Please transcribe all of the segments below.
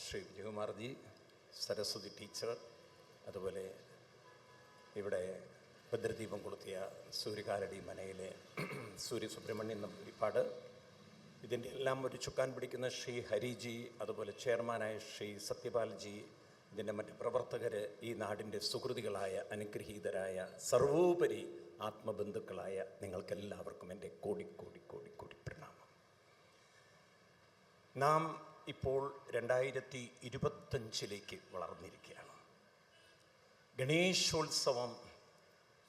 Shri വിജയകുമാർജി Saraswati teacher അതുപോലെ ഇവിടെ ഭദ്രദീപം കൊളുത്തിയ സൂര്യകാലടി മനയിലെ സൂര്യ സുബ്രഹ്മണ്യൻ നമ്പൂരിപ്പാട് ഇതിന്റെ എല്ലാം ഒരു ചുക്കാൻ പിടിക്കുന്ന ശ്രീ ഹരിജി അതുപോലെ ചെയർമാനായ ശ്രീ സത്യപാൽജി ഇതിന്റെ മറ്റ് പ്രവർത്തകർ ഈ നാടിന്റെ സുഹൃതികളായ അനുഗ്രഹീതരായ സർവോപരി ആത്മബന്ധുക്കളായ നിങ്ങൾക്കെല്ലാവർക്കും എന്റെ കോടി കോടി കോടി കോടി പ്രണാമം. നാം ഇപ്പോൾ രണ്ടായിരത്തി ഇരുപത്തഞ്ചിലേക്ക് വളർന്നിരിക്കുകയാണ്. ഗണേശോത്സവം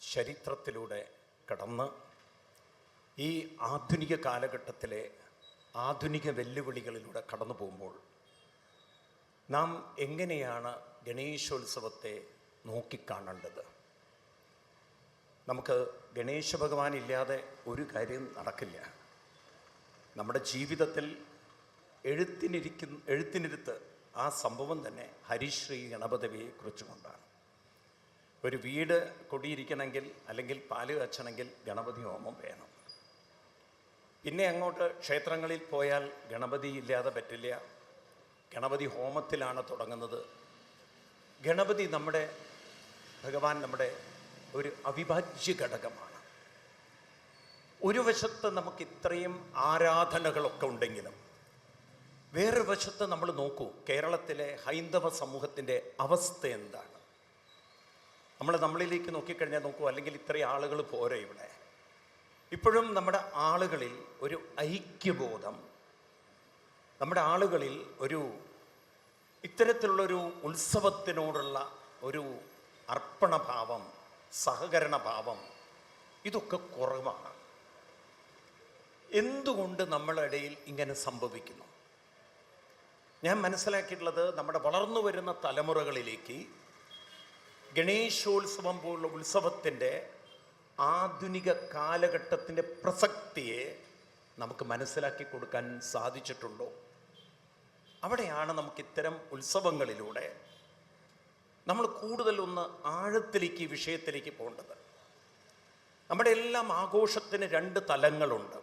ചരിത്രത്തിലൂടെ കടന്ന് ഈ ആധുനിക കാലഘട്ടത്തിലെ ആധുനിക വെല്ലുവിളികളിലൂടെ കടന്നു പോകുമ്പോൾ നാം എങ്ങനെയാണ് ഗണേശോത്സവത്തെ നോക്കിക്കാണേണ്ടത്? നമുക്ക് ഗണേശ ഭഗവാൻ ഇല്ലാതെ ഒരു കാര്യം നടക്കില്ല. നമ്മുടെ ജീവിതത്തിൽ എഴുത്തിനിരിക്കുന്ന എഴുത്തിനിരുത്ത് ആ സംഭവം തന്നെ ഹരിശ്രീ ഗണപതിയെ കുറിച്ചുകൊണ്ടാണ്. ഒരു വീട് കൊടിയിരിക്കണമെങ്കിൽ അല്ലെങ്കിൽ പാൽ കച്ചണമെങ്കിൽ ഗണപതി ഹോമം വേണം. പിന്നെ അങ്ങോട്ട് ക്ഷേത്രങ്ങളിൽ പോയാൽ ഗണപതി ഇല്ലാതെ പറ്റില്ല. ഗണപതി ഹോമത്തിലാണ് തുടങ്ങുന്നത്. ഗണപതി നമ്മുടെ ഭഗവാൻ നമ്മുടെ ഒരു അവിഭാജ്യ ഘടകമാണ്. ഒരു വശത്ത് നമുക്ക് ഇത്രയും ആരാധനകളൊക്കെ ഉണ്ടെങ്കിലും വേറൊരു വശത്ത് നമ്മൾ നോക്കൂ കേരളത്തിലെ ഹൈന്ദവ സമൂഹത്തിന്റെ അവസ്ഥ എന്താണ്? നമ്മൾ നമ്മളിലേക്ക് നോക്കിക്കഴിഞ്ഞാൽ നോക്കൂ അല്ലെങ്കിൽ ഇത്രയും ആളുകൾ പോരെ ഇവിടെ. ഇപ്പോഴും നമ്മുടെ ആളുകളിൽ ഒരു ഐക്യബോധം നമ്മുടെ ആളുകളിൽ ഒരു ഇത്തരത്തിലുള്ളൊരു ഉത്സവത്തിനോടുള്ള ഒരു അർപ്പണഭാവം സഹകരണഭാവം ഇതൊക്കെ കുറവാണ്. എന്തുകൊണ്ട് നമ്മളിടയിൽ ഇങ്ങനെ സംഭവിക്കുന്നു? ഞാൻ മനസ്സിലാക്കിയിട്ടുള്ളത് നമ്മുടെ വളർന്നു വരുന്ന തലമുറകളിലേക്ക് ഗണേശോത്സവം പോലുള്ള ഉത്സവത്തിന്റെ ആധുനിക കാലഘട്ടത്തിന്റെ പ്രസക്തിയെ നമുക്ക് മനസ്സിലാക്കി കൊടുക്കാൻ സാധിച്ചിട്ടുണ്ടോ? അവിടെയാണ് നമുക്ക് ഇത്തരം ഉത്സവങ്ങളിലൂടെ നമ്മൾ കൂടുതൽ ഒന്ന് ആഴത്തിലേക്ക് ഈ വിഷയത്തിലേക്ക് പോകേണ്ടത്. നമ്മുടെ എല്ലാം ആഘോഷത്തിന് രണ്ട് തലങ്ങളുണ്ട്.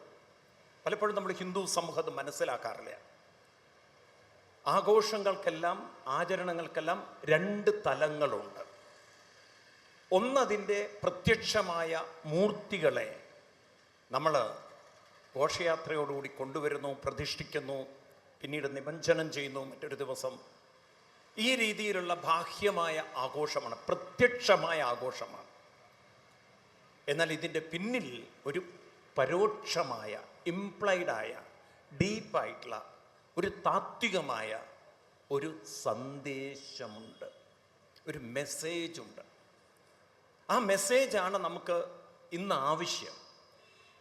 പലപ്പോഴും നമ്മൾ ഹിന്ദു സമൂഹം മനസ്സിലാക്കാറില്ല. ആഘോഷങ്ങൾക്കെല്ലാം ആചരണങ്ങൾക്കെല്ലാം രണ്ട് തലങ്ങളുണ്ട്. ഒന്നതിന്റെ പ്രത്യക്ഷമായ മൂർത്തികളെ നമ്മൾ ഘോഷയാത്രയോടുകൂടി കൊണ്ടുവരുന്നു പ്രതിഷ്ഠിക്കുന്നു പിന്നീട് നിമഞ്ജനം ചെയ്യുന്നു മറ്റൊരു ദിവസം. ഈ രീതിയിലുള്ള ബാഹ്യമായ ആഘോഷമാണ് പ്രത്യക്ഷമായ ആഘോഷമാണ്. എന്നാൽ ഇതിന്റെ പിന്നിൽ ഒരു പരോക്ഷമായ ഇംപ്ലൈഡായ ഡീപ്പായിട്ടുള്ള ഒരു താത്വികമായ ഒരു സന്ദേശമുണ്ട്. ഒരു മെസ്സേജുണ്ട്. ആ മെസ്സേജാണ് നമുക്ക് ഇന്ന് ആവശ്യം.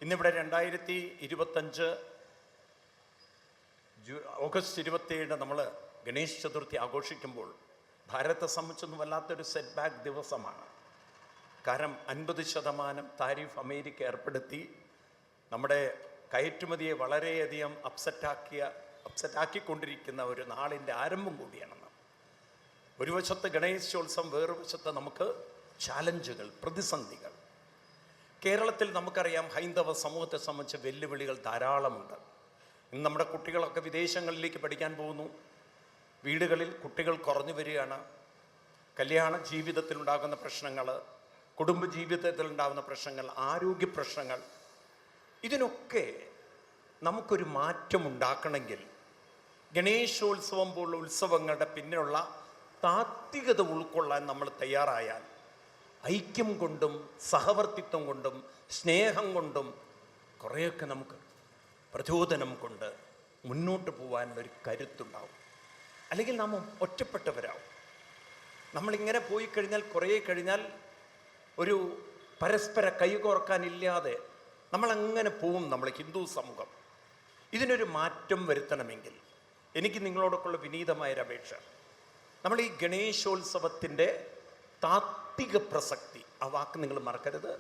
ഇന്നിവിടെ രണ്ടായിരത്തി ഇരുപത്തഞ്ച് ജൂ ഓഗസ്റ്റ് ഇരുപത്തിയേഴ് നമ്മൾ ഗണേശ് ചതുർത്ഥി ആഘോഷിക്കുമ്പോൾ ഭാരതത്തെ സംബന്ധിച്ചൊന്നും വല്ലാത്തൊരു സെറ്റ് ബാക്ക് ദിവസമാണ്. കാരണം അൻപത് ശതമാനം താരിഫ് അമേരിക്ക ഏർപ്പെടുത്തി. നമ്മുടെ കയറ്റുമതിയെ വളരെയധികം അപ്സെറ്റാക്കിയ അപ്സെറ്റാക്കിക്കൊണ്ടിരിക്കുന്ന ഒരു നാളിന്റെ ആരംഭം കൂടിയാണെന്ന്. ഒരു വശത്ത് ഗണേശോത്സവം വേറൊരു വശത്ത് നമുക്ക് ചാലഞ്ചുകൾ പ്രതിസന്ധികൾ. കേരളത്തിൽ നമുക്കറിയാം ഹൈന്ദവ സമൂഹത്തെ സംബന്ധിച്ച വെല്ലുവിളികൾ ധാരാളമുണ്ട്. ഇന്ന് നമ്മുടെ കുട്ടികളൊക്കെ വിദേശങ്ങളിലേക്ക് പഠിക്കാൻ പോകുന്നു. വീടുകളിൽ കുട്ടികൾ കുറഞ്ഞു വരികയാണ്. കല്യാണ ജീവിതത്തിലുണ്ടാകുന്ന പ്രശ്നങ്ങൾ കുടുംബ ജീവിതത്തിൽ ഉണ്ടാകുന്ന പ്രശ്നങ്ങൾ ആരോഗ്യ പ്രശ്നങ്ങൾ. ഇതിനൊക്കെ നമുക്കൊരു മാറ്റം ഉണ്ടാക്കണമെങ്കിൽ ഗണേശോത്സവം പോലുള്ള ഉത്സവങ്ങളുടെ പിന്നിലുള്ള താത്വികത ഉൾക്കൊള്ളാൻ നമ്മൾ തയ്യാറായാൽ ഐക്യം കൊണ്ടും സഹവർത്തിത്വം കൊണ്ടും സ്നേഹം കൊണ്ടും കുറേയൊക്കെ നമുക്ക് പ്രചോദനം കൊണ്ട് മുന്നോട്ട് പോകാനുള്ളൊരു കരുത്തുണ്ടാവും. അല്ലെങ്കിൽ നാം ഒറ്റപ്പെട്ടവരാവും. നമ്മളിങ്ങനെ പോയി കഴിഞ്ഞാൽ കുറേ കഴിഞ്ഞാൽ ഒരു പരസ്പര കൈകോർക്കാനില്ലാതെ നമ്മളങ്ങനെ പോവും നമ്മൾ ഹിന്ദു സമൂഹം. ഇതിനൊരു മാറ്റം വരുത്തണമെങ്കിൽ എനിക്ക് നിങ്ങളോടൊക്കെയുള്ള വിനീതമായൊരു അപേക്ഷ. നമ്മൾ ഈ ഗണേശോത്സവത്തിന്റെ താത്വിക പ്രസക്തി ആ വാക്ക് നിങ്ങൾ മറക്കരുത്.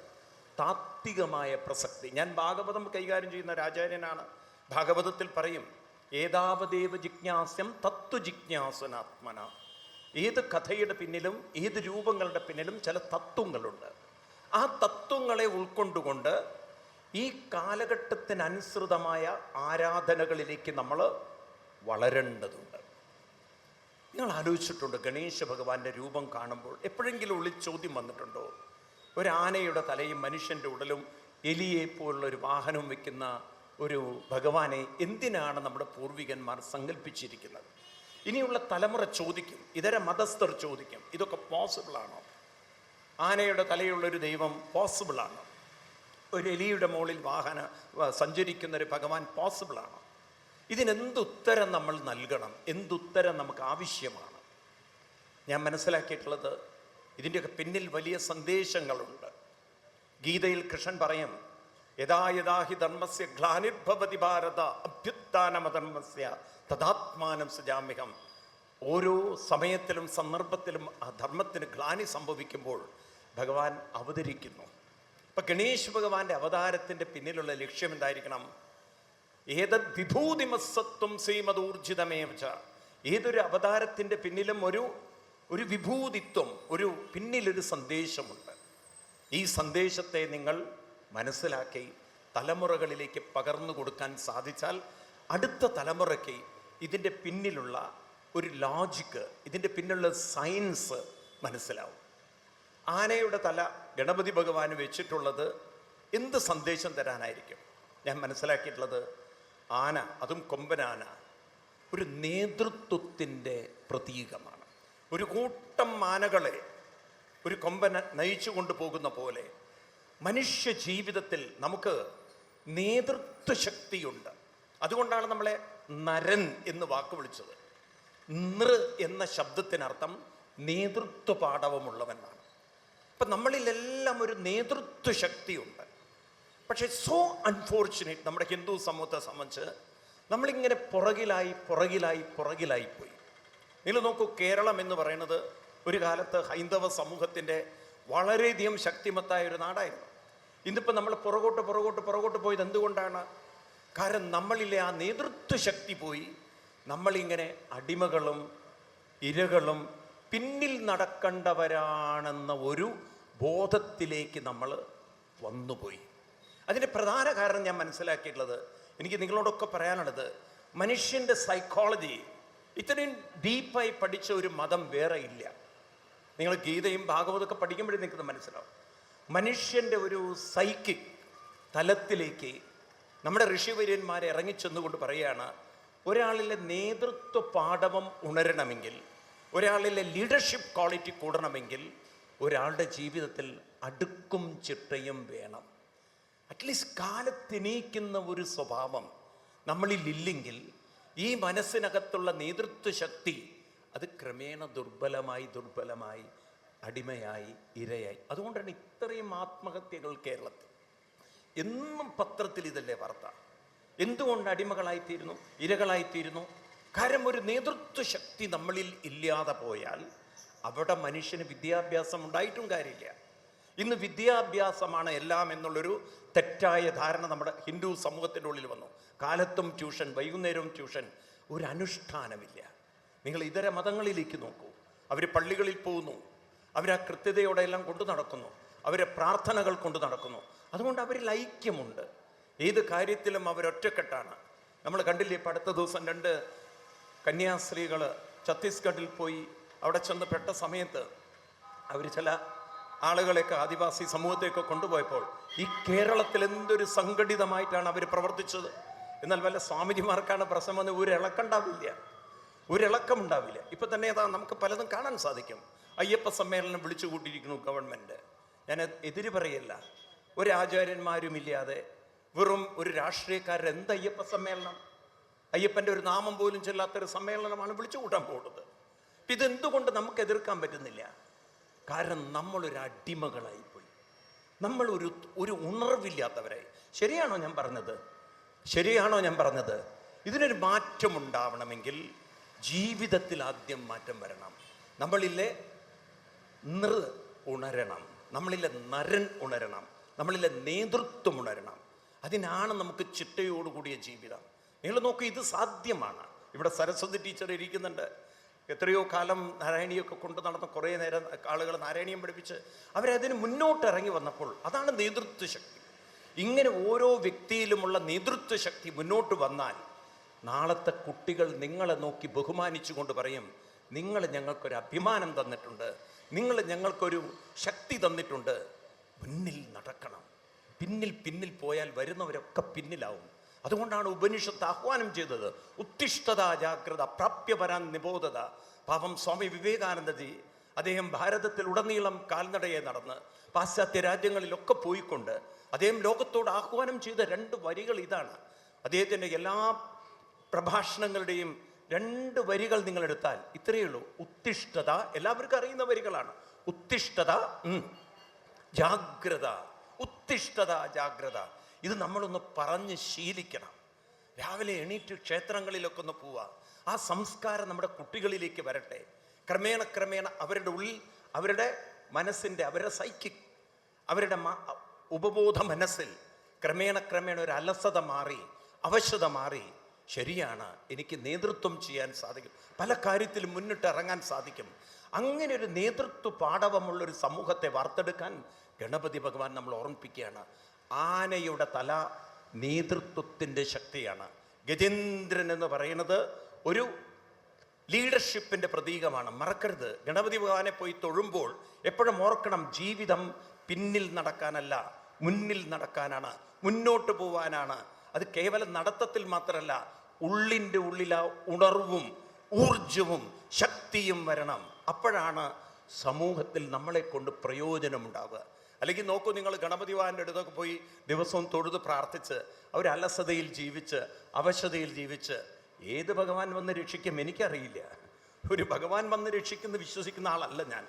താത്വികമായ പ്രസക്തി. ഞാൻ ഭാഗവതം കൈകാര്യം ചെയ്യുന്ന രാജാര്യനാണ് ഭാഗവതത്തിൽ പറയും ഏതാവദേവ ജിജ്ഞാസ്യം തത്വജിജ്ഞാസനാത്മന ഏത് കഥയുടെ പിന്നിലും ഏത് രൂപങ്ങളുടെ പിന്നിലും ചില തത്വങ്ങളുണ്ട്. ആ തത്വങ്ങളെ ഉൾക്കൊണ്ടുകൊണ്ട് ഈ കാലഘട്ടത്തിനനുസൃതമായ ആരാധനകളിലേക്ക് നമ്മൾ വളരേണ്ടതുണ്ട്. നിങ്ങൾ ആലോചിച്ചിട്ടുണ്ട് ഗണേശ ഭഗവാന്റെ രൂപം കാണുമ്പോൾ എപ്പോഴെങ്കിലും ഉള്ളിൽ ചോദ്യം വന്നിട്ടുണ്ടോ? ഒരു ആനയുടെ തലയും മനുഷ്യന്റെ ഉടലും എലിയെ പോലുള്ള ഒരു വാഹനം വെക്കുന്ന ഒരു ഭഗവാനെ എന്തിനാണ് നമ്മുടെ പൂർവികന്മാർ സങ്കല്പിച്ചിരിക്കുന്നത്? ഇനിയുള്ള തലമുറ ചോദിക്കും ഇതര മതസ്ഥർ ചോദിക്കും ഇതൊക്കെ പോസിബിൾ ആണോ ആനയുടെ തലയുള്ള ഒരു ദൈവം പോസിബിൾ ആണോ ഒരു എലിയുടെ മുകളിൽ വാഹന വ- സഞ്ചരിക്കുന്ന ഒരു ഭഗവാൻ പോസിബിൾ ആണോ ഇതിനെന്തുത്തരം നമ്മൾ നൽകണം? എന്തുത്തരം നമുക്ക് ആവശ്യമാണ്? ഞാൻ മനസ്സിലാക്കിയിട്ടുള്ളത് ഇതിന്റെയൊക്കെ പിന്നിൽ വലിയ സന്ദേശങ്ങളുണ്ട്. ഗീതയിൽ കൃഷ്ണൻ പറയും യഥാ യഥാ ഹി ധർമ്മസ്യ ഗ്ലാനിർഭവതി ഭാരത അഭ്യുത്ഥാനമധർമ്മസ്യ തഥാത്മാനം സുജാമ്യഹം. ഓരോ സമയത്തിലും സന്ദർഭത്തിലും ആ ധർമ്മത്തിന് ഗ്ലാനി സംഭവിക്കുമ്പോൾ ഭഗവാൻ അവതരിക്കുന്നു. അപ്പം ഗണേശ് ഭഗവാന്റെ അവതാരത്തിന്റെ പിന്നിലുള്ള ലക്ഷ്യം എന്തായിരിക്കണം? ഏതദ് വിഭൂതിമസത്വം ശ്രീമതൂർജിതമേവച്ച ഏതൊരു അവതാരത്തിന്റെ പിന്നിലും ഒരു ഒരു വിഭൂതിത്വം ഒരു പിന്നിലൊരു സന്ദേശമുണ്ട്. ഈ സന്ദേശത്തെ നിങ്ങൾ മനസ്സിലാക്കി തലമുറകളിലേക്ക് പകർന്നു കൊടുക്കാൻ സാധിച്ചാൽ അടുത്ത തലമുറയ്ക്ക് ഇതിന്റെ പിന്നിലുള്ള ഒരു ലോജിക്ക് ഇതിന്റെ പിന്നിലുള്ള സയൻസ് മനസ്സിലാവും. ആനയുടെ തല ഗണപതി ഭഗവാന് വെച്ചിട്ടുള്ളത് എന്ത് സന്ദേശം തരാനായിരിക്കും? ഞാൻ മനസ്സിലാക്കിയിട്ടുള്ളത് ആന അതും കൊമ്പനാന ഒരു നേതൃത്വത്തിന്റെ പ്രതീകമാണ്. ഒരു കൂട്ടം ആനകളെ ഒരു കൊമ്പന നയിച്ചു കൊണ്ടുപോകുന്ന പോലെ മനുഷ്യ ജീവിതത്തിൽ നമുക്ക് നേതൃത്വ ശക്തിയുണ്ട്. അതുകൊണ്ടാണ് നമ്മളെ നരൻ എന്ന് വാക്ക് വിളിച്ചത്. നൃ എന്ന ശബ്ദത്തിനർത്ഥം നേതൃത്വ പാഠവമുള്ളവനാണ് അപ്പം നമ്മളിലെല്ലാം ഒരു നേതൃത്വ ശക്തിയുണ്ട്. പക്ഷേ സോ അൺഫോർച്ചുനേറ്റ് നമ്മുടെ ഹിന്ദു സമൂഹത്തെ സംബന്ധിച്ച് നമ്മളിങ്ങനെ പുറകിലായി പുറകിലായി പുറകിലായി പോയി. നിങ്ങൾ നോക്കൂ കേരളം എന്ന് പറയുന്നത് ഒരു കാലത്ത് ഹൈന്ദവ സമൂഹത്തിന്റെ വളരെയധികം ശക്തിമത്തായ ഒരു നാടായിരുന്നു. ഇന്നിപ്പോൾ നമ്മൾ പുറകോട്ട് പുറകോട്ട് പുറകോട്ട് പോയത് എന്തുകൊണ്ടാണ്? കാരണം നമ്മളിലെ ആ നേതൃത്വ ശക്തി പോയി. നമ്മളിങ്ങനെ അടിമകളും ഇരകളും പിന്നിൽ നടക്കേണ്ടവരാണെന്ന ഒരു ബോധത്തിലേക്ക് നമ്മൾ വന്നുപോയി. അതിന്റെ പ്രധാന കാരണം ഞാൻ മനസ്സിലാക്കിയിട്ടുള്ളത് എനിക്ക് നിങ്ങളോടൊക്കെ പറയാനുള്ളത് മനുഷ്യന്റെ സൈക്കോളജി ഇത്രയും ഡീപ്പായി പഠിച്ച ഒരു മതം വേറെ ഇല്ല. നിങ്ങൾ ഗീതയും ഭാഗവതമൊക്കെ പഠിക്കുമ്പോഴേ നിങ്ങൾക്ക് മനസ്സിലാവും. മനുഷ്യന്റെ ഒരു സൈക്കിക് തലത്തിലേക്ക് നമ്മുടെ ഋഷിവര്യന്മാരെ ഇറങ്ങിച്ചെന്നുകൊണ്ട് പറയുകയാണ് ഒരാളിലെ നേതൃത്വ പാഠവം ഉണരണമെങ്കിൽ ഒരാളിലെ ലീഡർഷിപ്പ് ക്വാളിറ്റി കൂടണമെങ്കിൽ ഒരാളുടെ ജീവിതത്തിൽ അടുക്കും ചിട്ടയും വേണം. അറ്റ്ലീസ്റ്റ് കാലത്തിനീക്കുന്ന ഒരു സ്വഭാവം നമ്മളിൽ ഇല്ലെങ്കിൽ ഈ മനസ്സിനകത്തുള്ള നേതൃത്വ ശക്തി അത് ക്രമേണ ദുർബലമായി ദുർബലമായി അടിമയായി ഇരയായി. അതുകൊണ്ടാണ് ഇത്രയും ആത്മഹത്യകൾ കേരളത്തിൽ. എന്നും പത്രത്തിൽ ഇതല്ലേ വാർത്ത. എന്തുകൊണ്ട് അടിമകളായിത്തീരുന്നു? ഇരകളായിത്തീരുന്നു? കാരണം ഒരു നേതൃത്വ ശക്തി നമ്മളിൽ ഇല്ലാതെ പോയാൽ അവിടെ മനുഷ്യന് വിദ്യാഭ്യാസം ഉണ്ടായിട്ടും കാര്യമില്ല. ഇന്ന് വിദ്യാഭ്യാസമാണ് എല്ലാം എന്നുള്ളൊരു തെറ്റായ ധാരണ നമ്മുടെ ഹിന്ദു സമൂഹത്തിന്റെ ഉള്ളിൽ വന്നു. കാലത്തും ട്യൂഷൻ വൈകുന്നേരവും ട്യൂഷൻ ഒരു അനുഷ്ഠാനമില്ല നിങ്ങൾ ഇതര മതങ്ങളിലേക്ക് നോക്കൂ. അവർ പള്ളികളിൽ പോകുന്നു. അവർ ആ കൃത്യതയോടെ എല്ലാം കൊണ്ടു നടക്കുന്നു. അവരെ പ്രാർത്ഥനകൾ കൊണ്ടു നടക്കുന്നു. അതുകൊണ്ട് അവരിൽ ഐക്യമുണ്ട് ഏത് കാര്യത്തിലും അവരൊറ്റക്കെട്ടാണ് നമ്മൾ കണ്ടില്ലേ ഇപ്പം അടുത്ത ദിവസം രണ്ട് കന്യാസ്ത്രീകൾ ഛത്തീസ്ഗഡിൽ പോയി അവിടെ ചെന്ന് പെട്ട സമയത്ത് അവർ ചില ആളുകളെയൊക്കെ ആദിവാസി സമൂഹത്തെയൊക്കെ കൊണ്ടുപോയപ്പോൾ ഈ കേരളത്തിൽ എന്തൊരു സംഘടിതമായിട്ടാണ് അവർ പ്രവർത്തിച്ചത്? എന്നാൽ വല്ല സ്വാമിജിമാർക്കാണ് പ്രശ്നം വന്ന് ഒരു ഇളക്കണ്ടാവില്ല ഒരു ഇളക്കമുണ്ടാവില്ല. ഇപ്പൊ തന്നെ അതാ നമുക്ക് പലതും കാണാൻ സാധിക്കും. അയ്യപ്പ സമ്മേളനം വിളിച്ചു കൂട്ടിയിരിക്കുന്നു ഗവൺമെന്റ്. ഞാൻ എതിര് പറയല്ല. ഒരു ആചാര്യന്മാരുമില്ലാതെ വെറും ഒരു രാഷ്ട്രീയക്കാരുടെ എന്ത് അയ്യപ്പ സമ്മേളനം? അയ്യപ്പന്റെ ഒരു നാമം പോലും ചെല്ലാത്തൊരു സമ്മേളനമാണ് വിളിച്ചു കൂട്ടാൻ പോകുന്നത്. ഇതെന്തുകൊണ്ട് നമുക്ക് എതിർക്കാൻ പറ്റുന്നില്ല? കാരണം നമ്മളൊരു അടിമകളായിപ്പോയി. നമ്മൾ ഒരു ഒരു ഉണർവില്ലാത്തവരായി. ശരിയാണോ ഞാൻ പറഞ്ഞത്? ശരിയാണോ ഞാൻ പറഞ്ഞത്? ഇതിനൊരു മാറ്റം ഉണ്ടാവണമെങ്കിൽ ജീവിതത്തിൽ ആദ്യം മാറ്റം വരണം. നമ്മളിലെ നൃ ഉണരണം. നമ്മളിലെ നരൻ ഉണരണം. നമ്മളിലെ നേതൃത്വം ഉണരണം. അതിനാണ് നമുക്ക് ചിട്ടയോടുകൂടിയ ജീവിതം. നിങ്ങൾ നോക്കൂ ഇത് സാധ്യമാണ്. ഇവിടെ സരസ്വതി ടീച്ചർ ഇരിക്കുന്നുണ്ട്. എത്രയോ കാലം നാരായണിയൊക്കെ കൊണ്ടു നടന്ന കുറേ നേരം ആളുകൾ നാരായണീയം പഠിപ്പിച്ച് അവരതിന് മുന്നോട്ട് ഇറങ്ങി വന്നപ്പോൾ അതാണ് നേതൃത്വ ശക്തി. ഇങ്ങനെ ഓരോ വ്യക്തിയിലുമുള്ള നേതൃത്വ ശക്തി മുന്നോട്ട് വന്നാൽ നാളത്തെ കുട്ടികൾ നിങ്ങളെ നോക്കി ബഹുമാനിച്ചുകൊണ്ട് പറയും നിങ്ങൾ ഞങ്ങൾക്കൊരു അഭിമാനം തന്നിട്ടുണ്ട് നിങ്ങൾ ഞങ്ങൾക്കൊരു ശക്തി തന്നിട്ടുണ്ട്. മുന്നിൽ നടക്കണം. പിന്നിൽ പിന്നിൽ പോയാൽ വരുന്നവരൊക്കെ പിന്നിലാവും. അതുകൊണ്ടാണ് ഉപനിഷത്ത് ആഹ്വാനം ചെയ്തത്. ഉത്തിഷ്ഠത ജാഗ്രത പ്രാപ്യപരാൻ നിബോധത. പാപം സ്വാമി വിവേകാനന്ദജി അദ്ദേഹം ഭാരതത്തിൽ ഉടനീളം കാൽനടയെ നടന്ന് പാശ്ചാത്യ രാജ്യങ്ങളിലൊക്കെ പോയിക്കൊണ്ട് അദ്ദേഹം ലോകത്തോട് ആഹ്വാനം ചെയ്ത രണ്ട് വരികൾ ഇതാണ്. അദ്ദേഹത്തിന്റെ എല്ലാ പ്രഭാഷണങ്ങളുടെയും രണ്ട് വരികൾ നിങ്ങൾ എടുത്താൽ ഇത്രയേ ഉള്ളൂ. ഉത്തിഷ്ഠത എല്ലാവർക്കും അറിയുന്ന വരികളാണ്. ഉത്തിഷ്ഠത ജാഗ്രത. ഉത്തിഷ്ഠത ജാഗ്രത. ഇത് നമ്മളൊന്ന് പറഞ്ഞ് ശീലിക്കണം. രാവിലെ എണീറ്റ് ക്ഷേത്രങ്ങളിലൊക്കെ ഒന്ന് പോവുക ആ സംസ്കാരം നമ്മുടെ കുട്ടികളിലേക്ക് വരട്ടെ. ക്രമേണ ക്രമേണ അവരുടെ ഉള്ളിൽ അവരുടെ മനസ്സിന്റെ അവരുടെ സൈക്കിക് അവരുടെ ഉപബോധ മനസ്സിൽ ക്രമേണ ക്രമേണ ഒരു അലസത മാറി അവശത മാറി. ശരിയാണ് എനിക്ക് നേതൃത്വം ചെയ്യാൻ സാധിക്കും. പല കാര്യത്തിലും മുന്നിട്ട് ഇറങ്ങാൻ സാധിക്കും. അങ്ങനെ ഒരു നേതൃത്വ പാടവമുള്ളൊരു സമൂഹത്തെ വാർത്തെടുക്കാൻ ഗണപതി ഭഗവാൻ നമ്മൾ ഓർമ്മിപ്പിക്കുകയാണ്. ആനയുടെ തല നേതൃത്വത്തിന്റെ ശക്തിയാണ്. ഗജേന്ദ്രൻ എന്ന് പറയുന്നത് ഒരു ലീഡർഷിപ്പിന്റെ പ്രതീകമാണ്. മറക്കരുത്. ഗണപതി ഭഗവാനെ പോയി തൊഴുമ്പോൾ എപ്പോഴും ഓർക്കണം ജീവിതം പിന്നിൽ നടക്കാനല്ല മുന്നിൽ നടക്കാനാണ് മുന്നോട്ട് പോവാനാണ്. അത് കേവലം നടത്തത്തിൽ മാത്രമല്ല ഉള്ളിന്റെ ഉള്ളില ഉണർവും ഊർജവും ശക്തിയും വരണം. അപ്പോഴാണ് സമൂഹത്തിൽ നമ്മളെ കൊണ്ട് പ്രയോജനമുണ്ടാവുക. അല്ലെങ്കിൽ നോക്കൂ നിങ്ങൾ ഗണപതി വാഹന്റെ അടുത്തൊക്കെ പോയി ദിവസവും തൊഴുത് പ്രാർത്ഥിച്ച് അവർ അലസതയിൽ ജീവിച്ച് അവശതയിൽ ജീവിച്ച് ഏത് ഭഗവാൻ വന്ന് രക്ഷിക്കും എനിക്കറിയില്ല. ഒരു ഭഗവാൻ വന്ന് രക്ഷിക്കുന്ന വിശ്വസിക്കുന്ന ആളല്ല ഞാൻ.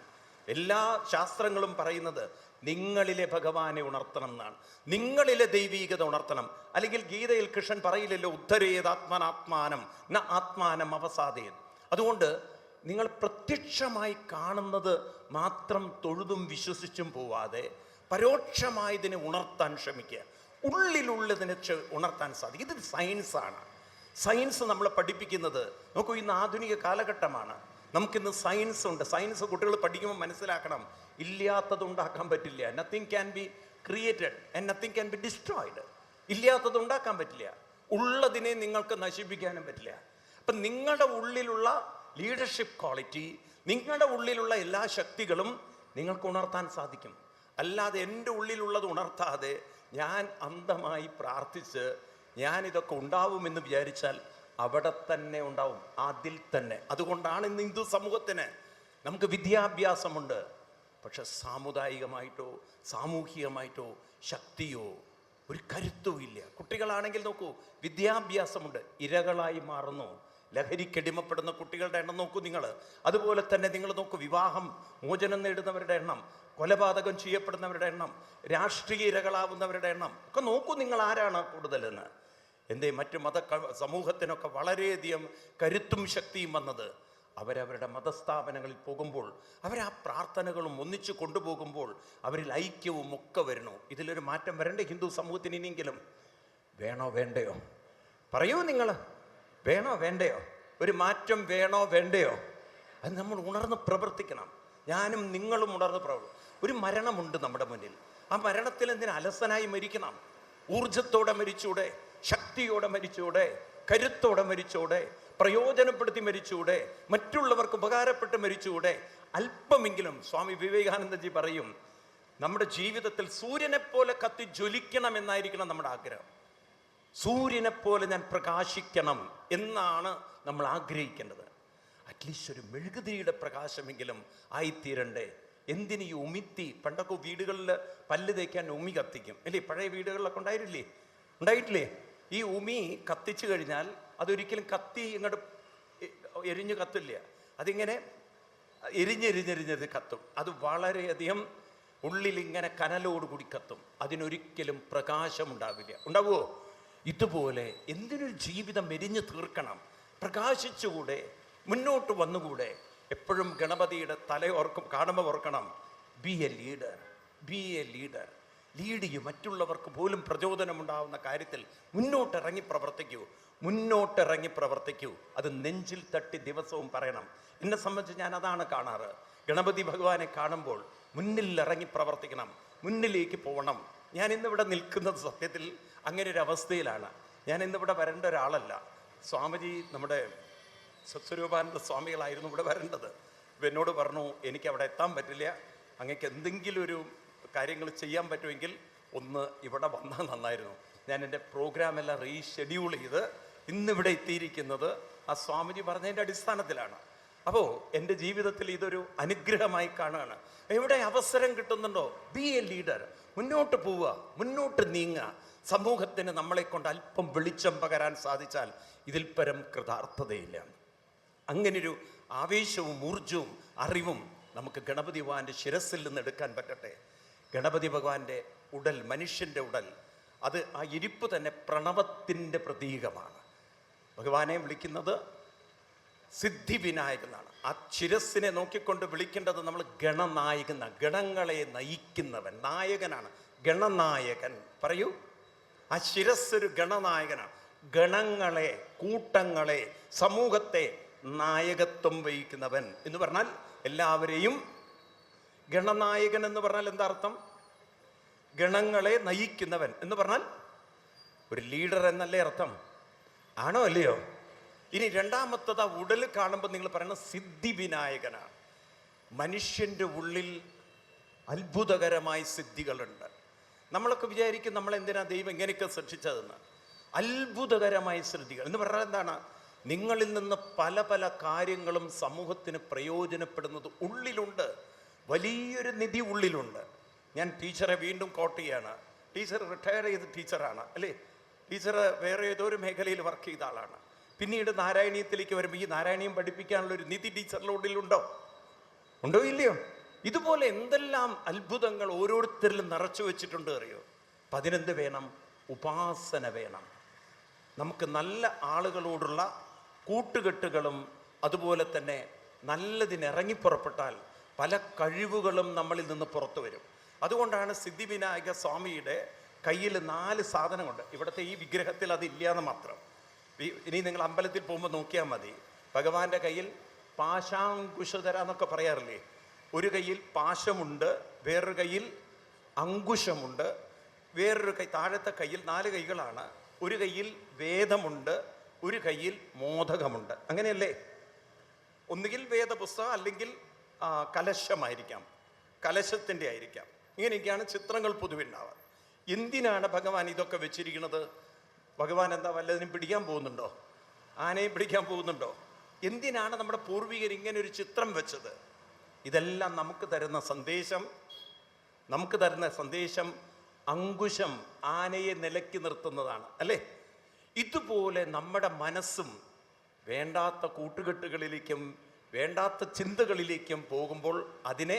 എല്ലാ ശാസ്ത്രങ്ങളും പറയുന്നത് നിങ്ങളിലെ ഭഗവാനെ ഉണർത്തണം എന്നാണ്. നിങ്ങളിലെ ദൈവീകത ഉണർത്തണം. അല്ലെങ്കിൽ ഗീതയിൽ കൃഷ്ണൻ പറയില്ലല്ലോ ഉദ്ധരേതാത്മനാത്മാനം ന ആത്മാനം അവസാദയത് അതുകൊണ്ട് നിങ്ങൾ പ്രത്യക്ഷമായി കാണുന്നത് മാത്രം തൊഴുതും വിശ്വസിച്ചും പോവാതെ പരോക്ഷമായതിനെ ഉണർത്താൻ ശ്രമിക്കുക. ഉള്ളിലുള്ളതിനെ ഉണർത്താൻ സാധിക്കും. ഇത് സയൻസാണ് സയൻസ് നമ്മളെ പഠിപ്പിക്കുന്നത് നോക്കൂ ഇന്ന് ആധുനിക കാലഘട്ടമാണ്. നമുക്കിന്ന് സയൻസ് ഉണ്ട്. സയൻസ് കുട്ടികൾ പഠിക്കുമ്പോൾ മനസ്സിലാക്കണം ഇല്ലാത്തത് ഉണ്ടാക്കാൻ പറ്റില്ല. Nothing can be created and nothing can be destroyed ഇല്ലാത്തത് ഉണ്ടാക്കാൻ പറ്റില്ല. ഉള്ളതിനെ നിങ്ങൾക്ക് നശിപ്പിക്കാനും പറ്റില്ല. അപ്പം നിങ്ങളുടെ ഉള്ളിലുള്ള ലീഡർഷിപ്പ് ക്വാളിറ്റി നിങ്ങളുടെ ഉള്ളിലുള്ള എല്ലാ ശക്തികളും നിങ്ങൾക്ക് ഉണർത്താൻ സാധിക്കും. അല്ലാതെ എന്റെ ഉള്ളിലുള്ളത് ഉണർത്താതെ ഞാൻ അന്ധമായി പ്രാർത്ഥിച്ച് ഞാൻ ഇതൊക്കെ ഉണ്ടാവുമെന്ന് വിചാരിച്ചാൽ അവിടെ തന്നെ ഉണ്ടാവും അതിൽ തന്നെ. അതുകൊണ്ടാണ് ഇന്ന് ഹിന്ദു സമൂഹത്തിന് നമുക്ക് വിദ്യാഭ്യാസമുണ്ട്. പക്ഷെ സാമുദായികമായിട്ടോ സാമൂഹികമായിട്ടോ ശക്തിയോ ഒരു കരുത്തും ഇല്ല കുട്ടികളാണെങ്കിൽ നോക്കൂ വിദ്യാഭ്യാസമുണ്ട്. ഇരകളായി മാറുന്നു. ലഹരിക്കടിമപ്പെടുന്ന കുട്ടികളുടെ എണ്ണം നോക്കൂ നിങ്ങൾ. അതുപോലെ തന്നെ നിങ്ങൾ നോക്കൂ വിവാഹം മോചനം നേടുന്നവരുടെ എണ്ണം കൊലപാതകം ചെയ്യപ്പെടുന്നവരുടെ എണ്ണം രാഷ്ട്രീയ ഇരകളാവുന്നവരുടെ എണ്ണം ഒക്കെ നോക്കൂ നിങ്ങൾ ആരാണ് കൂടുതലെന്ന്. എന്തേ മറ്റു മത സമൂഹത്തിനൊക്കെ വളരെയധികം കരുത്തും ശക്തിയും വന്നത്. അവരവരുടെ മതസ്ഥാപനങ്ങളിൽ പോകുമ്പോൾ അവർ ആ പ്രാർത്ഥനകളും ഒന്നിച്ചു കൊണ്ടുപോകുമ്പോൾ അവരിൽ ഐക്യവും ഒക്കെ വരുന്നു ഇതിലൊരു മാറ്റം വരണ്ടേ ഹിന്ദു സമൂഹത്തിന് ഇനിയെങ്കിലും? വേണോ വേണ്ടയോ? പറയൂ നിങ്ങൾ. വേണോ വേണ്ടയോ? ഒരു മാറ്റം വേണോ വേണ്ടയോ? അത് നമ്മൾ ഉണർന്ന് പ്രവർത്തിക്കണം. ഞാനും നിങ്ങളും ഉണർന്ന് പ്രവർത്തി ഒരു മരണമുണ്ട് നമ്മുടെ മുന്നിൽ. ആ മരണത്തിൽ എന്തിനു അലസനായി മരിക്കണം? ഊർജത്തോടെ മരിച്ചൂടെ? ശക്തിയോടെ മരിച്ചൂടെ? കരുത്തോടെ മരിച്ചൂടെ? പ്രയോജനപ്പെടുത്തി മരിച്ചൂടെ? മറ്റുള്ളവർക്ക് ഉപകാരപ്പെട്ട് മരിച്ചൂടെ? അല്പമെങ്കിലും സ്വാമി വിവേകാനന്ദജി പറയും നമ്മുടെ ജീവിതത്തിൽ സൂര്യനെപ്പോലെ കത്തി ജ്വലിക്കണം എന്നായിരിക്കണം നമ്മുടെ ആഗ്രഹം. സൂര്യനെ പോലെ ഞാൻ പ്രകാശിക്കണം എന്നാണ് നമ്മൾ ആഗ്രഹിക്കേണ്ടത്. അറ്റ്ലീസ്റ്റ് ഒരു മെഴുകുതിരിയുടെ പ്രകാശമെങ്കിലും ആയിത്തീരണ്ടേ. എന്തിന് ഈ ഉമിത്തി? പണ്ടൊക്കെ വീടുകളിൽ പല്ല് തേക്കാൻ ഉമി കത്തിക്കും. അല്ലേ പഴയ വീടുകളിലൊക്കെ ഉണ്ടായിരുന്നില്ലേ ഉണ്ടായിട്ടില്ലേ? ഈ ഉമി കത്തിച്ചു കഴിഞ്ഞാൽ അതൊരിക്കലും കത്തി ഇങ്ങോട്ട് എരിഞ്ഞു കത്തില്ല. അതിങ്ങനെ എരിഞ്ഞെരിഞ്ഞെരിഞ്ഞത് കത്തും. അത് വളരെയധികം ഉള്ളിൽ ഇങ്ങനെ കനലോടുകൂടി കത്തും. അതിനൊരിക്കലും പ്രകാശം ഉണ്ടാവില്ല ഉണ്ടാവുമോ ഇതുപോലെ എന്തിനൊരു ജീവിതം എരിഞ്ഞു തീർക്കണം? പ്രകാശിച്ചുകൂടെ മുന്നോട്ട് വന്നുകൂടെ എപ്പോഴും ഗണപതിയുടെ തല ഓർക്കും കാണുമ്പോൾ ഓർക്കണം be a leader be a leader lead ചെയ്യൂ. മറ്റുള്ളവർക്ക് പോലും പ്രചോദനമുണ്ടാവുന്ന കാര്യത്തിൽ മുന്നോട്ടിറങ്ങി പ്രവർത്തിക്കൂ. മുന്നോട്ടിറങ്ങി പ്രവർത്തിക്കൂ. അത് നെഞ്ചിൽ തട്ടി ദിവസവും പറയണം. എന്നെ സംബന്ധിച്ച് ഞാൻ അതാണ് കാണാറ്. ഗണപതി ഭഗവാനെ കാണുമ്പോൾ മുന്നിൽ ഇറങ്ങി പ്രവർത്തിക്കണം. മുന്നിലേക്ക് പോകണം ഞാൻ ഇന്നിവിടെ നിൽക്കുന്നത് സത്യത്തിൽ അങ്ങനെ ഒരു അവസ്ഥയിലാണ് ഞാൻ ഇന്നിവിടെ വരേണ്ട ഒരാളല്ല. സ്വാമിജി നമ്മുടെ സത്സ്വരൂപാനന്ദ സ്വാമികളായിരുന്നു ഇവിടെ വരേണ്ടത്. എന്നോട് പറഞ്ഞു എനിക്ക് അവിടെ എത്താൻ പറ്റില്ല. അങ്ങക്ക് എന്തെങ്കിലും ഒരു കാര്യങ്ങൾ ചെയ്യാൻ പറ്റുമെങ്കിൽ ഒന്ന് ഇവിടെ വന്നാൽ നന്നായിരുന്നു. ഞാൻ എന്റെ പ്രോഗ്രാം എല്ലാം റീഷെഡ്യൂൾ ചെയ്ത് ഇന്നിവിടെ എത്തിയിരിക്കുന്നത് ആ സ്വാമിജി പറഞ്ഞതിന്റെ അടിസ്ഥാനത്തിലാണ്. അപ്പോൾ എന്റെ ജീവിതത്തിൽ ഇതൊരു അനുഗ്രഹമായി കാണുകയാണ്. എവിടെ അവസരം കിട്ടുന്നുണ്ടോ? ബി എ ലീഡർ മുന്നോട്ട് പോവുക മുന്നോട്ട് നീങ്ങുക. സമൂഹത്തിന് നമ്മളെ കൊണ്ട് അല്പം വെളിച്ചം പകരാൻ സാധിച്ചാൽ ഇതിൽ പരം കൃതാർത്ഥതയില്ല. അങ്ങനൊരു ആവേശവും ഊർജവും അറിവും നമുക്ക് ഗണപതി ഭഗവാന്റെ ശിരസിൽ നിന്ന് എടുക്കാൻ പറ്റട്ടെ. ഗണപതി ഭഗവാന്റെ ഉടൽ മനുഷ്യന്റെ ഉടൽ അത് ആ ഇരിപ്പ് തന്നെ പ്രണവത്തിന്റെ പ്രതീകമാണ്. ഭഗവാനെ വിളിക്കുന്നത് സിദ്ധി വിനായകനാണ് ആ ചിരസിനെ നോക്കിക്കൊണ്ട് വിളിക്കേണ്ടത് നമ്മൾ ഗണനായകൻ ഗണങ്ങളെ നയിക്കുന്നവൻ നായകനാണ്. ഗണനായകൻ. പറയൂ. ആ ശിരസ് ഒരു ഗണനായകനാണ്. ഗണങ്ങളെ കൂട്ടങ്ങളെ സമൂഹത്തെ നായകത്വം വഹിക്കുന്നവൻ എന്ന് പറഞ്ഞാൽ എല്ലാവരെയും ഗണനായകൻ എന്ന് പറഞ്ഞാൽ എന്താ അർത്ഥം? ഗണങ്ങളെ നയിക്കുന്നവൻ എന്ന് പറഞ്ഞാൽ ഒരു ലീഡർ എന്നല്ലേ അർത്ഥം? ആണോ അല്ലയോ? ഇനി രണ്ടാമത്തത് ആ ഉടൽ കാണുമ്പോൾ നിങ്ങൾ പറയുന്നത് സിദ്ധി വിനായകനാണ് മനുഷ്യന്റെ ഉള്ളിൽ അത്ഭുതകരമായ സിദ്ധികളുണ്ട്. നമ്മളൊക്കെ വിചാരിക്കും നമ്മൾ എന്തിനാ ദൈവം എങ്ങനെയൊക്കെ സൃഷ്ടിച്ചതെന്ന്. അത്ഭുതകരമായ സിദ്ധികൾ. എന്ന് പറഞ്ഞാൽ എന്താണ്? നിങ്ങളിൽ നിന്ന് പല പല കാര്യങ്ങളും സമൂഹത്തിന് പ്രയോജനപ്പെടുന്നത് ഉള്ളിലുണ്ട്. വലിയൊരു നിധി ഉള്ളിലുണ്ട്. ഞാൻ ടീച്ചറെ വീണ്ടും കോട്ട് ചെയ്യാണ്. ടീച്ചർ റിട്ടയർ ചെയ്ത ടീച്ചറാണ് അല്ലേ? ടീച്ചർ വേറെ ഏതോ ഒരു മേഖലയിൽ വർക്ക് ചെയ്ത ആളാണ്. പിന്നീട് നാരായണീയത്തിലേക്ക് വരുമ്പോൾ ഈ നാരായണീയം പഠിപ്പിക്കാനുള്ള ഒരു നിധി ടീച്ചറിന്റെ ഉള്ളിലുണ്ടോ? ഉണ്ടോ ഇല്ലയോ? ഇതുപോലെ എന്തെല്ലാം അത്ഭുതങ്ങൾ ഓരോരുത്തരിലും നിറച്ചു വെച്ചിട്ടുണ്ട് അറിയോ? പതിനെന്ത് വേണം ഉപാസന വേണം. നമുക്ക് നല്ല ആളുകളോടുള്ള കൂട്ടുകെട്ടുകളും അതുപോലെ തന്നെ നല്ലതിനിറങ്ങി പുറപ്പെട്ടാൽ പല കഴിവുകളും നമ്മളിൽ നിന്ന് പുറത്തു വരും. അതുകൊണ്ടാണ് സിദ്ധിവിനായക സ്വാമിയുടെ കയ്യിൽ നാല് സാധനമുണ്ട് ഇവിടുത്തെ ഈ വിഗ്രഹത്തിൽ അതില്ല മാത്രം. ഇനി നിങ്ങൾ അമ്പലത്തിൽ പോകുമ്പോൾ നോക്കിയാൽ മതി. ഭഗവാന്റെ കയ്യിൽ പാശാങ്കുശധര എന്നൊക്കെ പറയാറില്ലേ? ഒരു കയ്യിൽ പാശമുണ്ട് വേറൊരു കയ്യിൽ അങ്കുശമുണ്ട് വേറൊരു കൈ താഴത്തെ കയ്യിൽ നാല് കൈകളാണ്. ഒരു കയ്യിൽ വേദമുണ്ട് ഒരു കയ്യിൽ മോദകമുണ്ട്. അങ്ങനെയല്ലേ? ഒന്നുകിൽ വേദപുസ്തകം അല്ലെങ്കിൽ കലശമായിരിക്കാം. കലശത്തിന്റെ ആയിരിക്കാം. ഇങ്ങനെയൊക്കെയാണ് ചിത്രങ്ങൾ പൊതുവെ ഉണ്ടാവുക എന്തിനാണ് ഭഗവാൻ ഇതൊക്കെ വെച്ചിരിക്കുന്നത്? ഭഗവാൻ എന്താ വല്ലതിനും പിടിക്കാൻ പോകുന്നുണ്ടോ? ആനയും പിടിക്കാൻ പോകുന്നുണ്ടോ? എന്തിനാണ് നമ്മുടെ പൂർവികർ ഇങ്ങനെ ഒരു ചിത്രം വെച്ചത്? ഇതെല്ലാം നമുക്ക് തരുന്ന സന്ദേശം നമുക്ക് തരുന്ന സന്ദേശം അങ്കുശം ആനയെ നിലയ്ക്ക് നിർത്തുന്നതാണ് അല്ലേ? ഇതുപോലെ നമ്മുടെ മനസ്സും വേണ്ടാത്ത കൂട്ടുകെട്ടുകളിലേക്കും വേണ്ടാത്ത ചിന്തകളിലേക്കും പോകുമ്പോൾ അതിനെ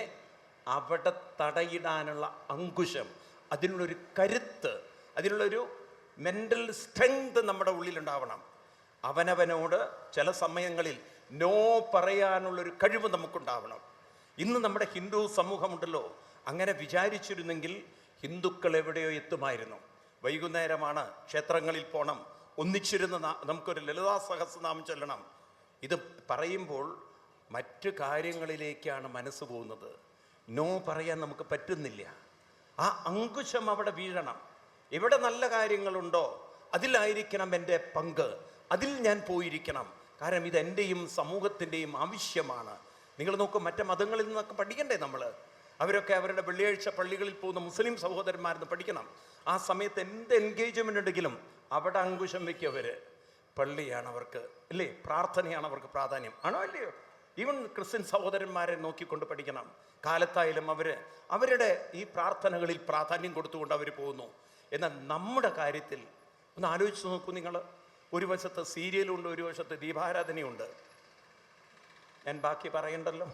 അവിടെ തടയിടാനുള്ള അങ്കുശം അതിനുള്ളൊരു കരുത്ത് അതിനുള്ളൊരു മെന്റൽ സ്ട്രെങ്ത് നമ്മുടെ ഉള്ളിലുണ്ടാവണം. അവനവനോട് ചില സമയങ്ങളിൽ നോ പറയാനുള്ളൊരു കഴിവ് നമുക്കുണ്ടാവണം. ഇന്ന് നമ്മുടെ ഹിന്ദു സമൂഹമുണ്ടല്ലോ. അങ്ങനെ വിചാരിച്ചിരുന്നെങ്കിൽ ഹിന്ദുക്കൾ എവിടെയോ എത്തുമായിരുന്നു. വൈകുന്നേരമാണ് ക്ഷേത്രങ്ങളിൽ പോകണം ഒന്നിച്ചിരുന്ന് നമുക്കൊരു ലളിതാ സഹസ്രനാമം ചൊല്ലണം. ഇത് പറയുമ്പോൾ മറ്റു കാര്യങ്ങളിലേക്കാണ് മനസ്സ് പോകുന്നത്. നോ പറയാൻ നമുക്ക് പറ്റുന്നില്ല. ആ അങ്കുശം അവിടെ വീഴണം. എവിടെ നല്ല കാര്യങ്ങളുണ്ടോ? അതിലായിരിക്കണം എന്റെ പങ്ക്. അതിൽ ഞാൻ പോയിരിക്കണം. കാരണം ഇത് എന്റെയും സമൂഹത്തിന്റെയും ആവശ്യമാണ്. നിങ്ങൾ നോക്കും മറ്റു മതങ്ങളിൽ നിന്നൊക്കെ പഠിക്കണ്ടേ നമ്മൾ അവരൊക്കെ അവരുടെ വെള്ളിയാഴ്ച പള്ളികളിൽ പോകുന്ന മുസ്ലിം സഹോദരന്മാരെന്ന് പഠിക്കണം. ആ സമയത്ത് എന്ത് എൻഗേജ്മെന്റ് ഉണ്ടെങ്കിലും അവിടെ അങ്കുശം വയ്ക്കും പള്ളിയാണ് അവർക്ക് അല്ലേ? പ്രാർത്ഥനയാണ് അവർക്ക് പ്രാധാന്യം. ആണോ അല്ലയോ ഈവൻ ക്രിസ്ത്യൻ സഹോദരന്മാരെ നോക്കിക്കൊണ്ട് പഠിക്കണം. കാലത്തായാലും അവർ അവരുടെ ഈ പ്രാർത്ഥനകളിൽ പ്രാധാന്യം കൊടുത്തുകൊണ്ട് അവർ പോകുന്നു. എന്നാൽ നമ്മുടെ കാര്യത്തിൽ ഒന്ന് ആലോചിച്ച് നോക്കൂ. നിങ്ങൾ ഒരു വശത്ത് സീരിയലുണ്ട് ഒരു വശത്ത് ദീപാരാധനയുണ്ട്. ഞാൻ ബാക്കി പറയണ്ടല്ലോ?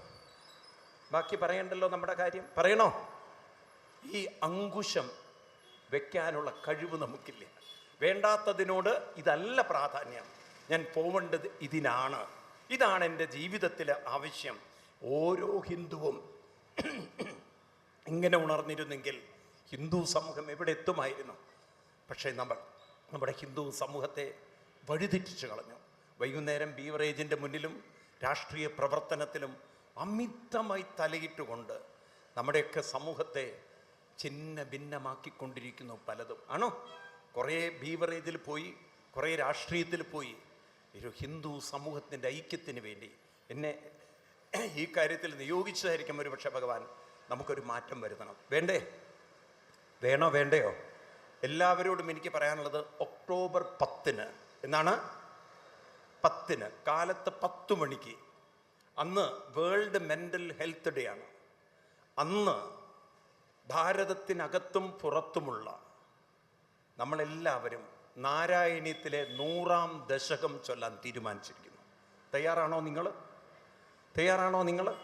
ബാക്കി പറയണ്ടല്ലോ നമ്മുടെ കാര്യം? പറയണോ? ഈ അങ്കുശം വെക്കാനുള്ള കഴിവ് നമുക്കില്ല. വേണ്ടാത്തതിനോട് ഇതല്ല പ്രാധാന്യം. ഞാൻ പോവേണ്ടത് ഇതിനാണ്. ഇതാണ് എന്റെ ജീവിതത്തിലെ ആവശ്യം. ഓരോ ഹിന്ദുവും ഇങ്ങനെ ഉണർന്നിരുന്നെങ്കിൽ ഹിന്ദു സമൂഹം എവിടെ എത്തുമായിരുന്നു? പക്ഷേ നമ്മൾ നമ്മുടെ ഹിന്ദു സമൂഹത്തെ വഴിതെറ്റിച്ചു കളഞ്ഞു. വൈകുന്നേരം ബീവറേജിന്റെ മുന്നിലും രാഷ്ട്രീയ പ്രവർത്തനത്തിലും അമിതമായി തലയിട്ടുകൊണ്ട് നമ്മുടെയൊക്കെ സമൂഹത്തെ ചിന്ന ഭിന്നമാക്കിക്കൊണ്ടിരിക്കുന്നു പലതും. ആണോ? കുറേ ബീവറേജിൽ പോയി കുറേ രാഷ്ട്രീയത്തിൽ പോയി ഒരു ഹിന്ദു സമൂഹത്തിന്റെ ഐക്യത്തിന് വേണ്ടി എന്നെ ഈ കാര്യത്തിൽ നിയോഗിച്ചതായിരിക്കും ഒരു പക്ഷേ ഭഗവാൻ നമുക്കൊരു മാറ്റം വരുത്തണം. വേണ്ടേ? വേണോ വേണ്ടയോ? എല്ലാവരോടും എനിക്ക് പറയാനുള്ളത് ഒക്ടോബർ പത്തിന്. എന്നാണ്? പത്തിന്. കാലത്ത് പത്ത് മണിക്ക്. അന്ന് വേൾഡ് മെന്റൽ ഹെൽത്ത് ഡേ ആണ്. അന്ന് ഭാരതത്തിനകത്തും പുറത്തുമുള്ള നമ്മളെല്ലാവരും നാരായണീയത്തിലെ നൂറാം ദശകം ചൊല്ലാൻ തീരുമാനിച്ചിരിക്കുന്നു. തയ്യാറാണോ നിങ്ങൾ? തയ്യാറാണോ നിങ്ങൾ?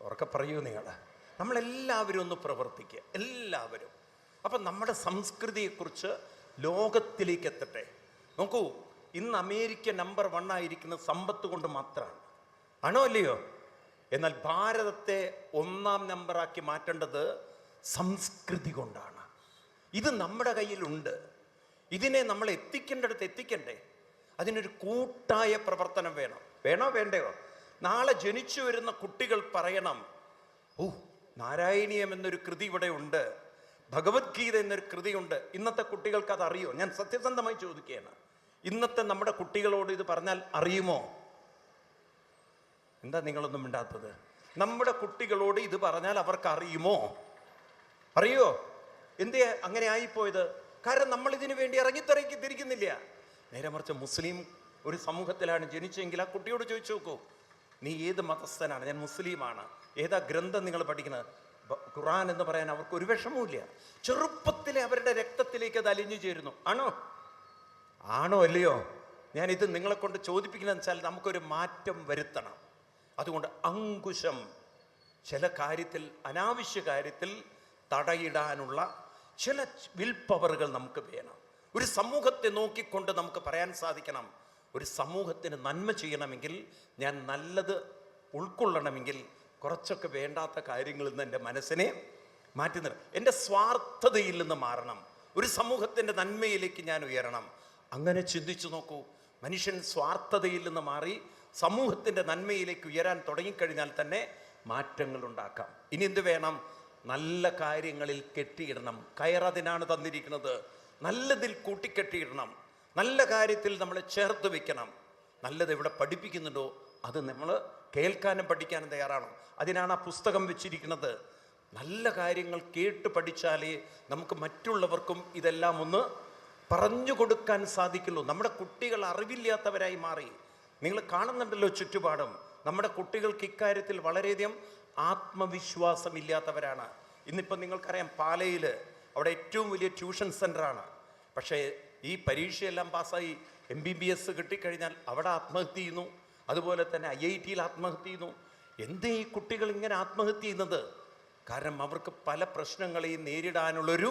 ഉറക്കെ പറയൂ നിങ്ങൾ. നമ്മളെല്ലാവരും ഒന്ന് പ്രവർത്തിക്കുക എല്ലാവരും. അപ്പം നമ്മുടെ സംസ്കൃതിയെക്കുറിച്ച് ലോകത്തിലേക്ക് എത്തട്ടെ നോക്കൂ ഇന്ന് അമേരിക്ക നമ്പർ വൺ ആയിരിക്കുന്ന സമ്പത്ത് കൊണ്ട് മാത്രമാണ്. ആണോ അല്ലയോ? എന്നാൽ ഭാരതത്തെ ഒന്നാം നമ്പറാക്കി മാറ്റേണ്ടത് സംസ്കൃതി കൊണ്ടാണ്. ഇത് നമ്മുടെ കയ്യിലുണ്ട്. ഇതിനെ നമ്മൾ എത്തിക്കേണ്ടടുത്ത് എത്തിക്കണ്ടേ? അതിനൊരു കൂട്ടായ പ്രവർത്തനം വേണം. വേണോ വേണ്ടയോ? നാളെ ജനിച്ചു വരുന്ന കുട്ടികൾ പറയണം ഓ നാരായണീയം എന്നൊരു കൃതി ഇവിടെ ഉണ്ട്. ഭഗവത്ഗീത എന്നൊരു കൃതിയുണ്ട് ഇന്നത്തെ കുട്ടികൾക്ക് അത് അറിയോ? ഞാൻ സത്യസന്ധമായി ചോദിക്കുകയാണ്. ഇന്നത്തെ നമ്മുടെ കുട്ടികളോട് ഇത് പറഞ്ഞാൽ അറിയുമോ? എന്താ നിങ്ങളൊന്നും മിണ്ടാത്തത്? നമ്മുടെ കുട്ടികളോട് ഇത് പറഞ്ഞാൽ അവർക്ക് അറിയുമോ? അറിയോ? എന്തേ അങ്ങനെ ആയിപ്പോയത്? കാരണം നമ്മൾ ഇതിനു വേണ്ടി ഇറങ്ങിത്തിറങ്ങി തിരിക്കുന്നില്ല നേരെ മറിച്ച് മുസ്ലിം ഒരു സമൂഹത്തിലാണ് ജനിച്ചെങ്കിൽ ആ കുട്ടിയോട് ചോദിച്ചു നോക്കൂ. നീ ഏത് മതസ്ഥനാണ്? ഞാൻ മുസ്ലിമാണ്. ഏതാ ഗ്രന്ഥം നിങ്ങൾ പഠിക്കുന്നത്? ഖുറാൻ എന്ന് പറയാൻ അവർക്ക് ഒരു വിഷമവുമില്ല. ചെറുപ്പത്തിലെ അവരുടെ രക്തത്തിലേക്ക് അത് അലിഞ്ഞു ചേരുന്നു. ആണോ? ആണോ അല്ലയോ? ഞാൻ ഇത് നിങ്ങളെ കൊണ്ട് ചോദിപ്പിക്കുന്നതെന്ന് വെച്ചാൽ നമുക്കൊരു മാറ്റം വരുത്തണം. അതുകൊണ്ട് അങ്കുശം ചില കാര്യത്തിൽ അനാവശ്യ കാര്യത്തിൽ തടയിടാനുള്ള ചില വിൽ പവറുകൾ നമുക്ക് വേണം. ഒരു സമൂഹത്തെ നോക്കിക്കൊണ്ട് നമുക്ക് പറയാൻ സാധിക്കണം. ഒരു സമൂഹത്തിന് നന്മ ചെയ്യണമെങ്കിൽ ഞാൻ നല്ലത് ഉൾക്കൊള്ളണമെങ്കിൽ കുറച്ചൊക്കെ വേണ്ടാത്ത കാര്യങ്ങളിൽ നിന്ന് എന്റെ മനസ്സിനെ മാറ്റി നിർ എന്റെ സ്വാർത്ഥതയിൽ നിന്ന് മാറണം. ഒരു സമൂഹത്തിന്റെ നന്മയിലേക്ക് ഞാൻ ഉയരണം. അങ്ങനെ ചിന്തിച്ചു നോക്കൂ. മനുഷ്യൻ സ്വാർത്ഥതയിൽ നിന്ന് മാറി സമൂഹത്തിന്റെ നന്മയിലേക്ക് ഉയരാൻ തുടങ്ങിക്കഴിഞ്ഞാൽ തന്നെ മാറ്റങ്ങൾ ഉണ്ടാക്കാം. ഇനി എന്ത് വേണം? നല്ല കാര്യങ്ങളിൽ കെട്ടിയിടണം. കയറതിനാണ് തന്നിരിക്കുന്നത്. നല്ലതിൽ കൂട്ടിക്കെട്ടിയിടണം. നല്ല കാര്യത്തിൽ നമ്മൾ ചേർത്ത് വെക്കണം. നല്ലത് എവിടെ പഠിപ്പിക്കുന്നുണ്ടോ അത് നമ്മൾ കേൾക്കാനും പഠിക്കാനും തയ്യാറാണോ. അതിനാണ് ആ പുസ്തകം വെച്ചിരിക്കുന്നത്. നല്ല കാര്യങ്ങൾ കേട്ട് പഠിച്ചാലേ നമുക്ക് മറ്റുള്ളവർക്കും ഇതെല്ലാം ഒന്ന് പറഞ്ഞു കൊടുക്കാൻ സാധിക്കുള്ളൂ. നമ്മുടെ കുട്ടികൾ അറിവില്ലാത്തവരായി മാറി. നിങ്ങൾ കാണുന്നുണ്ടല്ലോ ചുറ്റുപാടും. നമ്മുടെ കുട്ടികൾക്ക് ഇക്കാര്യത്തിൽ വളരെയധികം ആത്മവിശ്വാസം ഇല്ലാത്തവരാണ്. ഇന്നിപ്പം നിങ്ങൾക്കറിയാം പാലയിൽ അവിടെ ഏറ്റവും വലിയ ട്യൂഷൻ സെന്ററാണ് പക്ഷേ ഈ പരീക്ഷയെല്ലാം പാസ്സായി എം ബി ബി എസ് കിട്ടിക്കഴിഞ്ഞാൽ അവിടെ ആത്മഹത്യ ചെയ്യുന്നു. അതുപോലെ തന്നെ ഐ ഐ ടിയിൽ ആത്മഹത്യ ചെയ്യുന്നു. എന്തേ ഈ കുട്ടികൾ ഇങ്ങനെ ആത്മഹത്യ ചെയ്യുന്നത്? കാരണം അവർക്ക് പല പ്രശ്നങ്ങളെയും നേരിടാനുള്ളൊരു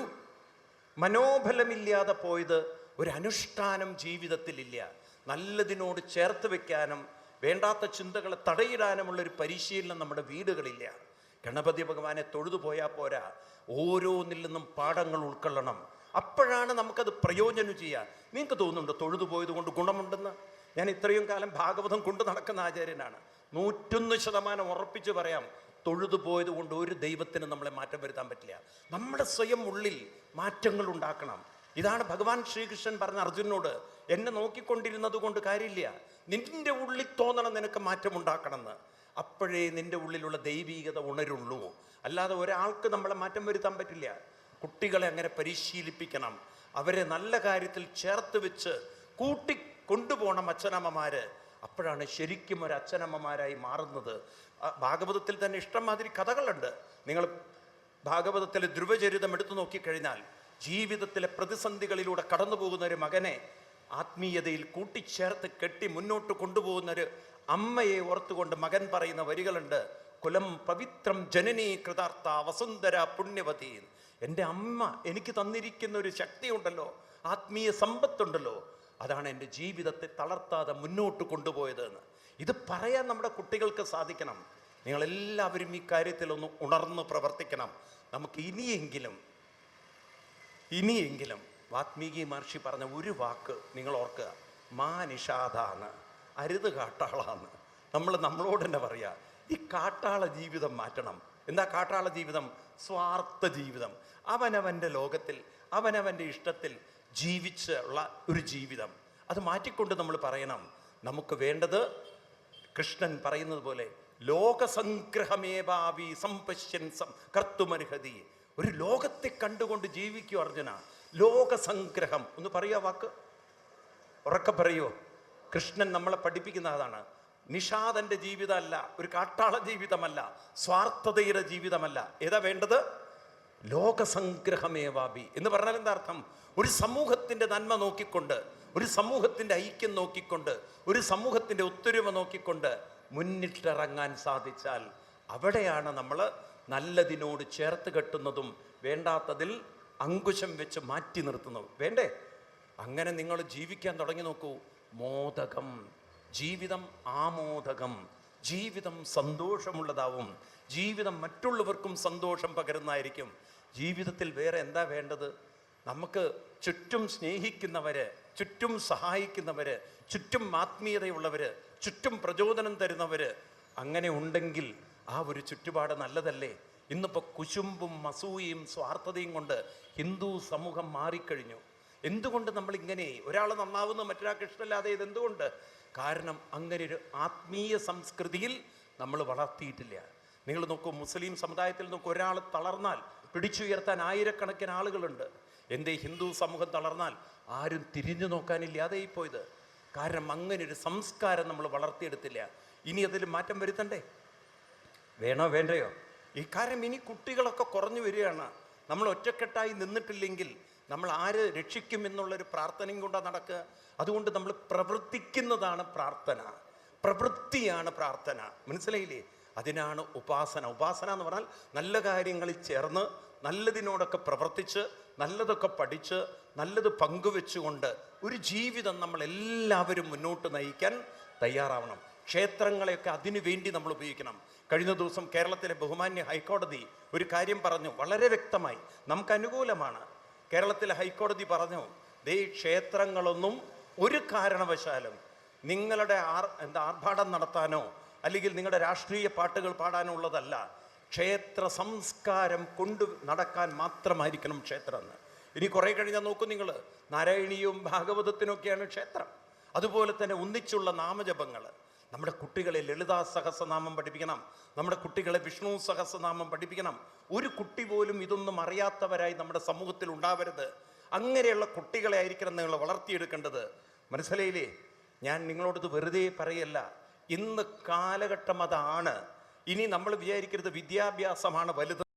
മനോബലമില്ലാതെ പോയത് ഒരു അനുഷ്ഠാനം ജീവിതത്തിലില്ല. നല്ലതിനോട് ചേർത്ത് വെക്കാനും വേണ്ടാത്ത ചിന്തകളെ തടയിടാനുമുള്ള ഒരു പരിശീലനം നമ്മുടെ വീടുകളില്ല. ഗണപതി ഭഗവാനെ തൊഴുതു പോയാൽ പോരാ. ഓരോന്നിൽ നിന്നും പാഠങ്ങൾ ഉൾക്കൊള്ളണം. അപ്പോഴാണ് നമുക്കത് പ്രയോജനം ചെയ്യാൻ. നിങ്ങൾക്ക് തോന്നുന്നുണ്ടോ തൊഴുതു പോയത് കൊണ്ട് ഗുണമുണ്ടെന്ന്? ഞാൻ ഇത്രയും കാലം ഭാഗവതം കൊണ്ടു നടക്കുന്ന ആചാര്യനാണ്. നൂറ്റൊന്ന് ശതമാനം ഉറപ്പിച്ച് പറയാം തൊഴുതു പോയത് കൊണ്ട് ഒരു ദൈവത്തിന് നമ്മളെ മാറ്റം വരുത്താൻ പറ്റില്ല. നമ്മുടെ സ്വയം ഉള്ളിൽ മാറ്റങ്ങൾ ഉണ്ടാക്കണം. ഇതാണ് ഭഗവാൻ ശ്രീകൃഷ്ണൻ പറഞ്ഞ അർജുനോട് എന്നെ നോക്കിക്കൊണ്ടിരുന്നത് കൊണ്ട് കാര്യമില്ല. നിന്റെ ഉള്ളിൽ തോന്നണം നിനക്ക് മാറ്റം ഉണ്ടാക്കണമെന്ന് അപ്പോഴേ നിന്റെ ഉള്ളിലുള്ള ദൈവീകത ഉണരുള്ളൂ. അല്ലാതെ ഒരാൾക്ക് നമ്മളെ മാറ്റം വരുത്താൻ പറ്റില്ല. കുട്ടികളെ അങ്ങനെ പരിശീലിപ്പിക്കണം. അവരെ നല്ല കാര്യത്തിൽ ചേർത്ത് വെച്ച് കൂട്ടി കൊണ്ടുപോകണം അച്ഛനമ്മമാര് അപ്പോഴാണ് ശരിക്കും ഒരു അച്ഛനമ്മമാരായി മാറുന്നത്. ഭാഗവതത്തിൽ തന്നെ ഇഷ്ടം മാതിരി കഥകളുണ്ട്. നിങ്ങൾ ഭാഗവതത്തിലെ ധ്രുവചരിതം എടുത്തു നോക്കിക്കഴിഞ്ഞാൽ ജീവിതത്തിലെ പ്രതിസന്ധികളിലൂടെ കടന്നു പോകുന്ന ഒരു മകനെ ആത്മീയതയിൽ കൂട്ടിച്ചേർത്ത് കെട്ടി മുന്നോട്ട് കൊണ്ടുപോകുന്ന ഒരു അമ്മയെ ഓർത്തുകൊണ്ട് മകൻ പറയുന്ന വരികളുണ്ട്. കുലം പവിത്രം ജനനീ കൃതാർത്ഥ വസുന്ധര പുണ്യവതി. എന്റെ അമ്മ എനിക്ക് തന്നിരിക്കുന്ന ഒരു ശക്തിയുണ്ടല്ലോ. ആത്മീയ സമ്പത്തുണ്ടല്ലോ. അതാണ് എന്റെ ജീവിതത്തെ തളർത്താതെ മുന്നോട്ട് കൊണ്ടുപോയത് എന്ന്. ഇത് പറയാൻ നമ്മുടെ കുട്ടികൾക്ക് സാധിക്കണം. നിങ്ങളെല്ലാവരും ഈ കാര്യത്തിൽ ഒന്ന് ഉണർന്ന് പ്രവർത്തിക്കണം. നമുക്ക് ഇനിയെങ്കിലും ഇനിയെങ്കിലും വാത്മീകി മഹർഷി പറഞ്ഞ ഒരു വാക്ക് നിങ്ങൾ ഓർക്കുക. മാ നിഷാദാന്ന്. അരുത് കാട്ടാളാണ് നമ്മൾ നമ്മളോട് തന്നെ പറയുക ഈ കാട്ടാള ജീവിതം മാറ്റണം. എന്താ കാട്ടാള ജീവിതം? സ്വാർത്ഥ ജീവിതം. അവനവന്റെ ലോകത്തിൽ അവനവന്റെ ഇഷ്ടത്തിൽ ജീവിച്ചുള്ള ഒരു ജീവിതം. അത് മാറ്റിക്കൊണ്ട് നമ്മൾ പറയണം നമുക്ക് വേണ്ടത് കൃഷ്ണൻ പറയുന്നത് പോലെ ലോകസംഗ്രഹമേവാവി സമ്പശ്യൻ സം കർത്തുമർഹതി. ഒരു ലോകത്തെ കണ്ടുകൊണ്ട് ജീവിക്കൂ അർജുന. ലോകസംഗ്രഹം. ഒന്ന് പറയുക വാക്ക്. ഉറക്കെ പറയോ? കൃഷ്ണൻ നമ്മളെ പഠിപ്പിക്കുന്ന അതാണ്. നിഷാദന്റെ ജീവിതമല്ല ഒരു കാട്ടാള ജീവിതമല്ല സ്വാർത്ഥതയുടെ ജീവിതമല്ല. ഏതാ വേണ്ടത്? ലോകസംഗ്രഹമേവാബി എന്ന് പറഞ്ഞാൽ എന്താ അർത്ഥം? ഒരു സമൂഹത്തിന്റെ നന്മ നോക്കിക്കൊണ്ട് ഒരു സമൂഹത്തിന്റെ ഐക്യം നോക്കിക്കൊണ്ട് ഒരു സമൂഹത്തിന്റെ ഒത്തൊരുമ നോക്കിക്കൊണ്ട് മുന്നിട്ടിറങ്ങാൻ സാധിച്ചാൽ അവിടെയാണ് നമ്മൾ നല്ലതിനോട് ചേർത്ത് കെട്ടുന്നതും വേണ്ടാത്തതിൽ അങ്കുശം വെച്ച് മാറ്റി നിർത്തുന്നതും. വേണ്ടേ? അങ്ങനെ നിങ്ങൾ ജീവിക്കാൻ തുടങ്ങി നോക്കൂ. മോദകം ജീവിതം ആമോദകം ജീവിതം സന്തോഷമുള്ളതാവും. ജീവിതം മറ്റുള്ളവർക്കും സന്തോഷം പകരുന്നതായിരിക്കും. ജീവിതത്തിൽ വേറെ എന്താ വേണ്ടത്? നമുക്ക് ചുറ്റും സ്നേഹിക്കുന്നവര് ചുറ്റും സഹായിക്കുന്നവര് ചുറ്റും ആത്മീയതയുള്ളവര് ചുറ്റും പ്രചോദനം തരുന്നവര് അങ്ങനെ ഉണ്ടെങ്കിൽ ആ ഒരു ചുറ്റുപാട് നല്ലതല്ലേ? ഇന്നിപ്പോൾ കുശുമ്പും മസൂയും സ്വാർത്ഥതയും കൊണ്ട് ഹിന്ദു സമൂഹം മാറിക്കഴിഞ്ഞു. എന്തുകൊണ്ട് നമ്മൾ ഇങ്ങനെ ഒരാൾ നന്നാവുന്ന മറ്റൊരാൾക്ക് ഇഷ്ടമല്ലാതെ ഇത് എന്തുകൊണ്ട്? കാരണം അങ്ങനെ ഒരു ആത്മീയ സംസ്കൃതിയിൽ നമ്മൾ വളർത്തിയിട്ടില്ല. നിങ്ങൾ നോക്കൂ മുസ്ലിം സമുദായത്തിൽ നോക്കൂ ഒരാൾ തളർന്നാൽ പിടിച്ചുയർത്താൻ ആയിരക്കണക്കിന് ആളുകളുണ്ട്. എന്റെ ഹിന്ദു സമൂഹം തളർന്നാൽ ആരും തിരിഞ്ഞു നോക്കാനില്ലാതെ പോയത്. കാരണം അങ്ങനെ ഒരു സംസ്കാരം നമ്മൾ വളർത്തിയെടുത്തില്ല. ഇനി അതിൽ മാറ്റം വരുത്തണ്ടേ? വേണോ വേണ്ടയോ? ഈ കാര്യം ഇനി കുട്ടികളൊക്കെ കുറഞ്ഞു വരികയാണ്. നമ്മൾ ഒറ്റക്കെട്ടായി നിന്നിട്ടില്ലെങ്കിൽ നമ്മൾ ആര് രക്ഷിക്കും എന്നുള്ളൊരു പ്രാർത്ഥനയും കൊണ്ടാണ് നടക്കുക. അതുകൊണ്ട് നമ്മൾ പ്രവർത്തിക്കുന്നതാണ് പ്രാർത്ഥന. പ്രവൃത്തിയാണ് പ്രാർത്ഥന. മനസ്സിലായില്ലേ? അതിനാണ് ഉപാസന. ഉപാസന എന്ന് പറഞ്ഞാൽ നല്ല കാര്യങ്ങളിൽ ചേർന്ന് നല്ലതിനോടൊക്കെ പ്രവർത്തിച്ച് നല്ലതൊക്കെ പഠിച്ച് നല്ലത് പങ്കുവെച്ചുകൊണ്ട് ഒരു ജീവിതം നമ്മൾ എല്ലാവരും മുന്നോട്ട് നയിക്കാൻ തയ്യാറാവണം. ക്ഷേത്രങ്ങളെയൊക്കെ അതിനു വേണ്ടി നമ്മൾ ഉപയോഗിക്കണം. കഴിഞ്ഞ ദിവസം കേരളത്തിലെ ബഹുമാന്യ ഹൈക്കോടതി ഒരു കാര്യം പറഞ്ഞു. വളരെ വ്യക്തമായി. നമുക്ക് അനുകൂലമാണ്. കേരളത്തിലെ ഹൈക്കോടതി പറഞ്ഞു ദേ ക്ഷേത്രങ്ങളൊന്നും ഒരു കാരണവശാലും നിങ്ങളുടെ ആർ എന്താ ആർഭാടം നടത്താനോ അല്ലെങ്കിൽ നിങ്ങളുടെ രാഷ്ട്രീയ പാട്ടുകൾ പാടാനുള്ളതല്ല ക്ഷേത്ര സംസ്കാരം കൊണ്ടു നടക്കാൻ മാത്രമായിരിക്കണം ക്ഷേത്രം എന്ന്. ഇനി കുറേ കഴിഞ്ഞാൽ നോക്കും നിങ്ങൾ നാരായണീയവും ഭാഗവതത്തിനൊക്കെയാണ് ക്ഷേത്രം. അതുപോലെ തന്നെ ഒന്നിച്ചുള്ള നാമജപങ്ങൾ. നമ്മുടെ കുട്ടികളെ ലളിതാ സഹസ്രനാമം പഠിപ്പിക്കണം. നമ്മുടെ കുട്ടികളെ വിഷ്ണു സഹസ്രനാമം പഠിപ്പിക്കണം. ഒരു കുട്ടി പോലും ഇതൊന്നും അറിയാത്തവരായി നമ്മുടെ സമൂഹത്തിൽ ഉണ്ടാവരുത്. അങ്ങനെയുള്ള കുട്ടികളെ ആയിരിക്കണം നിങ്ങൾ വളർത്തിയെടുക്കേണ്ടത്. മനസ്സിലായില്ലേ? ഞാൻ നിങ്ങളോടത് വെറുതെ പറയല്ല. ഇന്ന് കാലഘട്ടം അതാണ്. ഇനി നമ്മൾ വിചാരിക്കരുത് വിദ്യാഭ്യാസമാണ് വലുത്